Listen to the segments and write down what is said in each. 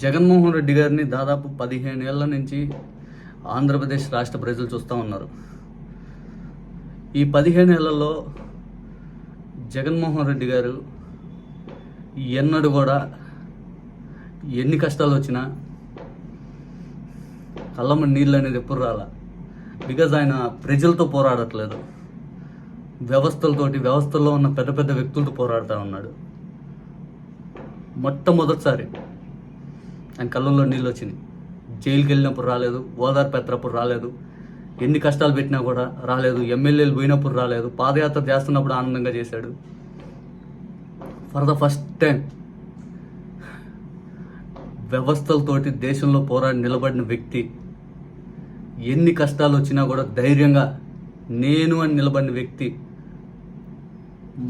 జగన్మోహన్ రెడ్డి గారిని దాదాపు పదిహేను ఏళ్ళ నుంచి ఆంధ్రప్రదేశ్ రాష్ట్ర ప్రజలు చూస్తూ ఉన్నారు. ఈ పదిహేను ఏళ్ళలో జగన్మోహన్ రెడ్డి గారు ఎన్నడు కూడా ఎన్ని కష్టాలు వచ్చినా కళ్ళమ్మ నీళ్ళు అనేది ఎప్పుడు రాలా? బికాజ్ ఆయన ప్రజలతో పోరాడట్లేదు. వ్యవస్థలతోటి వ్యవస్థల్లో ఉన్న పెద్ద పెద్ద వ్యక్తులతో పోరాడుతూ ఉన్నాడు. మొట్టమొదటిసారి ఆయన కళ్ళల్లో నీళ్ళు వచ్చినాయి. జైలుకి వెళ్ళినప్పుడు రాలేదు ఓదార్పు ఎత్తనప్పుడు రాలేదు ఎన్ని కష్టాలు పెట్టినా కూడా రాలేదు ఎమ్మెల్యేలు పోయినప్పుడు రాలేదు పాదయాత్ర చేస్తున్నప్పుడు ఆనందంగా చేశాడు. ఫర్ ద ఫస్ట్ టైం వ్యవస్థలతోటి దేశంలో పోరాడి నిలబడిన వ్యక్తి ఎన్ని కష్టాలు వచ్చినా కూడా ధైర్యంగా నేను అని నిలబడిన వ్యక్తి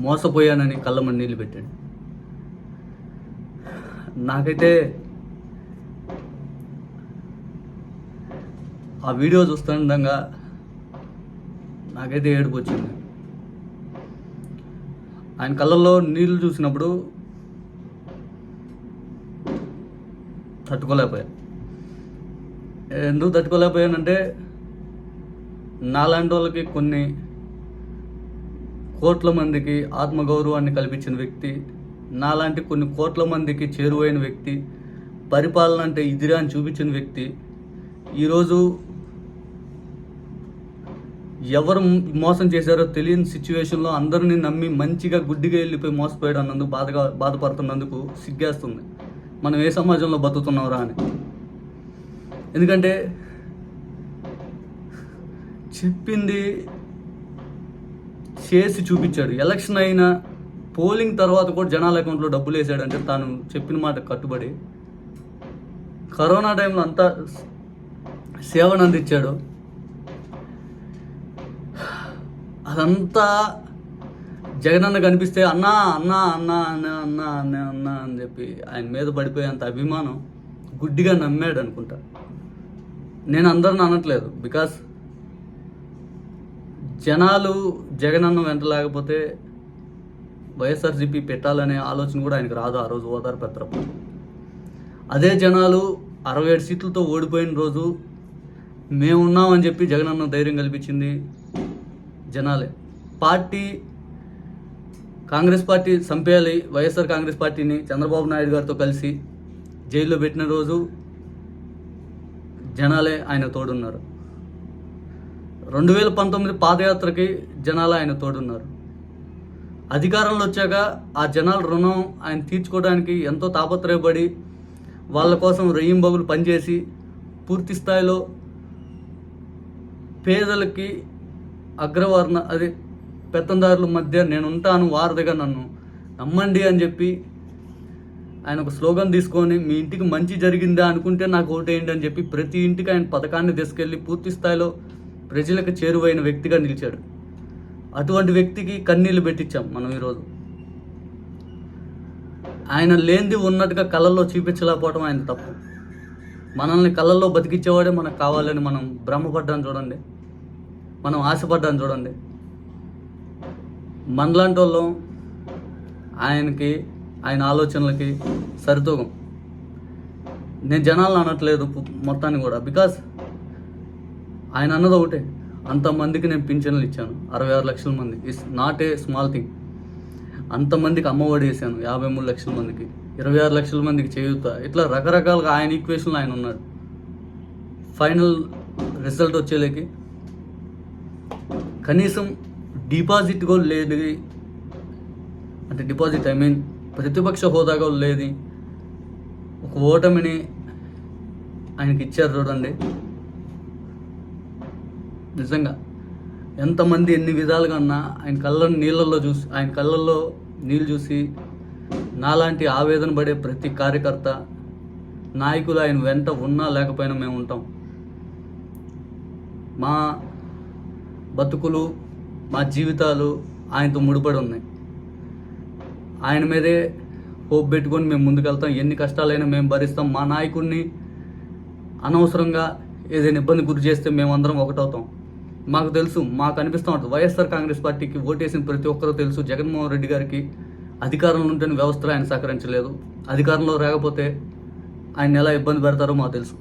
మోసపోయానని కళ్ళమని నీళ్ళు పెట్టాడు. నాకైతే ఆ వీడియో చూస్తుండగా నాకైతే ఏడుపు వచ్చింది. ఆయన కళ్ళల్లో నీళ్ళు చూసినప్పుడు తట్టుకోలేకపోయా. ఎందుకు తట్టుకోలేకపోయానంటే నాలాంటి వాళ్ళకి కొన్ని కోట్ల మందికి ఆత్మగౌరవాన్ని కల్పించిన వ్యక్తి నాలాంటి కొన్ని కోట్ల మందికి చేరువైన వ్యక్తి పరిపాలన అంటే ఇదిరా అని చూపించిన వ్యక్తి ఈరోజు ఎవరు మోసం చేశారో తెలియని సిచ్యువేషన్లో అందరిని నమ్మి మంచిగా గుడ్డిగా వెళ్ళిపోయి మోసపోయాడు అన్నందుకు బాధగా బాధపడుతున్నందుకు సిగ్గేస్తుంది. మనం ఏ సమాజంలో బతుకుతున్నావురా అని. ఎందుకంటే చెప్పింది చేసి చూపించాడు. ఎలక్షన్ అయిన పోలింగ్ తర్వాత కూడా జనాల అకౌంట్లో డబ్బులు వేసాడంటే తాను చెప్పిన మాట కట్టుబడి. కరోనా టైంలో అంతా సేవను అందించాడు. అదంతా జగనన్న కనిపిస్తే అన్నా అన్నా అన్నా అన్నా అన్నా అన్నా అన్నా అని చెప్పి ఆయన మీద పడిపోయేంత అభిమానం గుడ్డిగా నమ్మాడు అనుకుంటా. నేను అందరిని అనట్లేదు బికాస్ జనాలు జగనన్న వెంట లేకపోతే వైఎస్ఆర్సీపీ పెట్టాలనే ఆలోచన కూడా ఆయనకు రాదు ఆ రోజు ఓదారు పెత్తరప్పుడు అదే జనాలు అరవై ఏడు సీట్లతో ఓడిపోయిన రోజు మేమున్నామని చెప్పి జగనన్న ధైర్యం కల్పించింది. జనాలే. పార్టీ కాంగ్రెస్ పార్టీ చంపేయాలి వైఎస్ఆర్ కాంగ్రెస్ పార్టీని చంద్రబాబు నాయుడు గారితో కలిసి జైల్లో పెట్టిన రోజు జనాలే ఆయన తోడున్నారు. రెండు వేల పంతొమ్మిది పాదయాత్రకి జనాలు ఆయన తోడున్నారు. అధికారంలో వచ్చాక ఆ జనాల రుణం ఆయన తీర్చుకోవడానికి ఎంతో తాపత్రయపడి వాళ్ళ కోసం రెయ్యింబగులు పనిచేసి పూర్తి స్థాయిలో పేదలకి అగ్రవర్ణ అదే పెత్తందారుల మధ్య నేను ఉంటాను వారధిగా నన్ను నమ్మండి అని చెప్పి ఆయన ఒక స్లోగన్ తీసుకొని మీ ఇంటికి మంచి జరిగిందా అనుకుంటే నాకు ఓటేయండి అని చెప్పి ప్రతి ఇంటికి ఆయన పథకాన్ని తీసుకెళ్ళి పూర్తి స్థాయిలో ప్రజలకు చేరువైన వ్యక్తిగా నిలిచాడు. అటువంటి వ్యక్తికి కన్నీళ్ళు పెట్టించాం మనం ఈరోజు ఆయన లేనిది ఉన్నట్టుగా కళ్ళల్లో చూపించలేకపోవడం ఆయన తప్పు. మనల్ని కళ్ళల్లో బతికించేవాడే మనకు కావాలని మనం భ్రమపడ్డాను చూడండి. మనం ఆశపడ్డాం చూడండి. మనలాంటి వాళ్ళం ఆయనకి ఆయన ఆలోచనలకి సరితూగం. నేను జనాలను అనట్లేదు మొత్తాన్ని కూడా. బికాస్ ఆయన అన్నది ఒకటే అంతమందికి నేను పింఛన్లు ఇచ్చాను అరవై ఆరు లక్షల మంది. It's not a small thing అంతమందికి అమ్మఒడి వేసాను యాభై మూడు లక్షల మందికి. ఇరవై ఆరు లక్షల మందికి చేయుత. ఇట్లా రకరకాలుగా ఆయన ఈక్వేషన్లో ఆయన ఉన్నాడు. ఫైనల్ రిజల్ట్ వచ్చేలేకి కనీసం డిపాజిట్ కూడా లేదు. అంటే డిపాజిట్ ఐ మీన్ ప్రతిపక్ష హోదా కూడా లేదు. ఒక ఓటమిని ఆయనకి ఇచ్చారు చూడండి. నిజంగా ఎంతమంది ఎన్ని విధాలుగా ఉన్నా ఆయన కళ్ళ నీళ్ళల్లో చూసి ఆయన కళ్ళల్లో నీళ్ళు చూసి నాలాంటి ఆవేదన పడే ప్రతి కార్యకర్త నాయకులు ఆయన వెంట ఉన్నా లేకపోయినా మేము ఉంటాం. మా బతుకులు మా జీవితాలు ఆయనతో ముడిపడి ఉన్నాయి. ఆయన మీదే హోప్ పెట్టుకొని మేము ముందుకెళ్తాం. ఎన్ని కష్టాలైనా మేము భరిస్తాం. మా నాయకుడిని అనవసరంగా ఏదైనా ఇబ్బంది గురి చేస్తే మేమందరం ఒకటవుతాం. మాకు తెలుసు మాకు అనిపిస్తూ ఉంటుంది. వైఎస్ఆర్ కాంగ్రెస్ పార్టీకి ఓటేసిన ప్రతి ఒక్కరూ తెలుసు జగన్మోహన్ రెడ్డి గారికి అధికారంలో ఉంటేనే వ్యవస్థలో ఆయన సహకరించలేదు. అధికారంలో రాకపోతే ఆయన ఎలా ఇబ్బంది పెడతారో మాకు తెలుసు.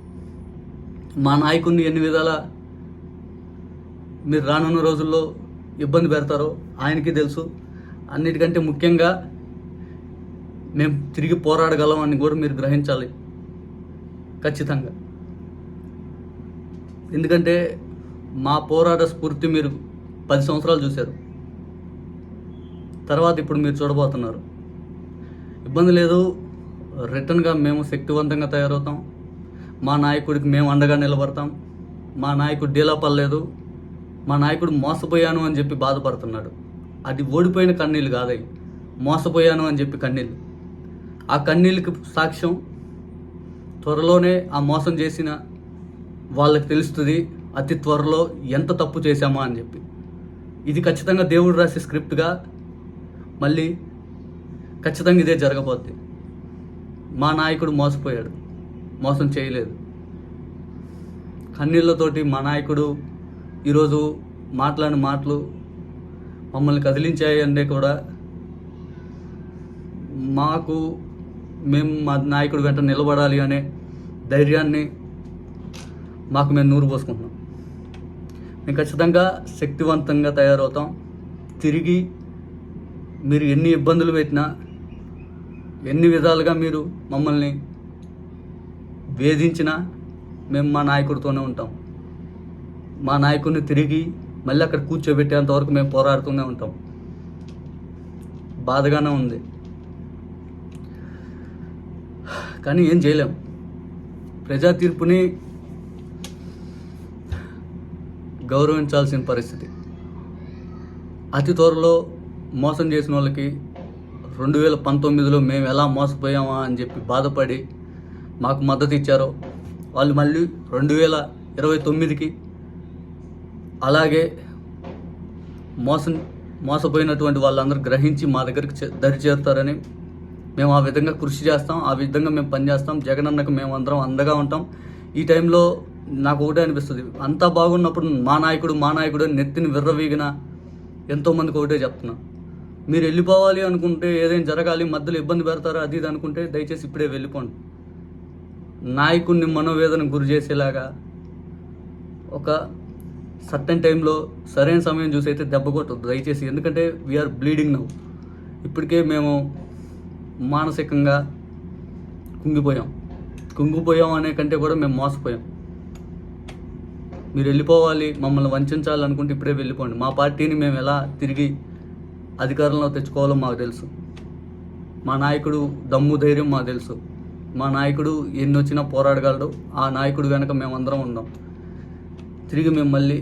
మా నాయకుడిని ఎన్ని విధాల మీరు రానున్న రోజుల్లో ఇబ్బంది పెడతారో ఆయనకి తెలుసు. అన్నిటికంటే ముఖ్యంగా మేము తిరిగి పోరాడగలం అని కూడా మీరు గ్రహించాలి. ఖచ్చితంగా. ఎందుకంటే మా పోరాట స్ఫూర్తి మీరు పది సంవత్సరాలు చూశారు. తర్వాత ఇప్పుడు మీరు చూడబోతున్నారు. ఇబ్బంది లేదు. రిటర్న్గా మేము శక్తివంతంగా తయారవుతాం. మా నాయకుడికి మేము అండగా నిలబడతాం. మా నాయకుడు డీలా పడలేదు. మా నాయకుడు మోసపోయాను అని చెప్పి బాధపడుతున్నాడు. అది ఓడిపోయిన కన్నీళ్ళు కాదయి మోసపోయాను అని చెప్పి కన్నీళ్ళు ఆ కన్నీళ్ళకి సాక్ష్యం త్వరలోనే ఆ మోసం చేసిన వాళ్ళకి తెలుస్తుంది అతి త్వరలో ఎంత తప్పు చేశామా అని చెప్పి. ఇది ఖచ్చితంగా దేవుడు రాసే స్క్రిప్ట్గా మళ్ళీ ఖచ్చితంగా ఇదే జరగబోద్ది. మా నాయకుడు మోసపోయాడు. మోసం చేయలేదు. కన్నీళ్ళతోటి మా నాయకుడు ఈరోజు మాట్లాడిన మాటలు మమ్మల్ని కదిలించాయంటే కూడా మాకు మేము మా నాయకుడు వెంట నిలబడాలి అనే ధైర్యాన్ని మాకు మేము నూరు పోసుకుంటున్నాం. మేము ఖచ్చితంగా శక్తివంతంగా తయారవుతాం. తిరిగి మీరు ఎన్ని ఇబ్బందులు పెట్టినా ఎన్ని విధాలుగా మీరు మమ్మల్ని వేధించినా మేము మా నాయకుడితోనే ఉంటాం. మా నాయకుడిని తిరిగి మళ్ళీ అక్కడ కూర్చోబెట్టేంత వరకు మేము పోరాడుతూనే ఉంటాం. బాధగానే ఉంది. కానీ ఏం చేయలేం. ప్రజా తీర్పుని గౌరవించాల్సిన పరిస్థితి. అతి త్వరలో మోసం చేసిన వాళ్ళకి రెండు వేల పంతొమ్మిదిలో మేము ఎలా మోసపోయామా అని చెప్పి బాధపడి మాకు మద్దతు ఇచ్చారో వాళ్ళు మళ్ళీ రెండు వేల ఇరవై తొమ్మిదికి అలాగే మోసం మోసపోయినటువంటి వాళ్ళందరూ గ్రహించి మా దగ్గరికి దరి చేరుతారని మేము ఆ విధంగా కృషి చేస్తాం ఆ విధంగా మేము పనిచేస్తాం జగన్ అన్నకు మేము అందరం అందగా ఉంటాం. ఈ టైంలో నాకు ఒకటే అనిపిస్తుంది అంతా బాగున్నప్పుడు మా నాయకుడు మా నాయకుడు అని నెత్తిని విర్రవీగిన ఎంతోమందికి ఒకటే చెప్తున్నా. మీరు వెళ్ళిపోవాలి అనుకుంటే ఏదైనా జరగాలి మధ్యలో ఇబ్బంది పెడతారో అది ఇది అనుకుంటే దయచేసి ఇప్పుడే వెళ్ళిపోండి. నాయకుడిని మనోవేదనకు గురి చేసేలాగా ఒక సర్టెన్ టైంలో సరైన సమయం చూసి అయితే దెబ్బ కొట్టద్దు. దయచేసి ఎందుకంటే వీఆర్ బ్లీడింగ్ నౌ ఇప్పటికే మేము మానసికంగా కుంగిపోయాం. కుంగిపోయాం అనే కంటే కూడా మేము మోసపోయాం. మీరు వెళ్ళిపోవాలి మమ్మల్ని వంచాలనుకుంటే ఇప్పుడే వెళ్ళిపోండి. మా పార్టీని మేము ఎలా తిరిగి అధికారంలో తెచ్చుకోవాలో మాకు తెలుసు. మా నాయకుడు దమ్ము ధైర్యం మాకు తెలుసు. మా నాయకుడు ఎన్ని వచ్చినా పోరాడగలడు. ఆ నాయకుడు వెనక మేమందరం ఉందాం తిరిగి మేము మళ్ళీ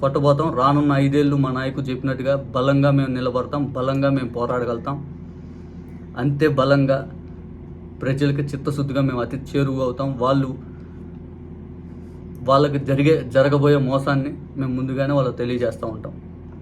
కొట్టబోతాం. రానున్న ఐదేళ్ళు మా నాయకుడు చెప్పినట్టుగా బలంగా మేము నిలబడతాం. బలంగా మేము పోరాడగలుగుతాం. అంతే బలంగా ప్రజలకి చిత్తశుద్ధిగా మేము అతి చేరువు అవుతాం. వాళ్ళు వాళ్ళకి జరిగే జరగబోయే మోసాన్ని మేము ముందుగానే వాళ్ళకి తెలియజేస్తూ ఉంటాం.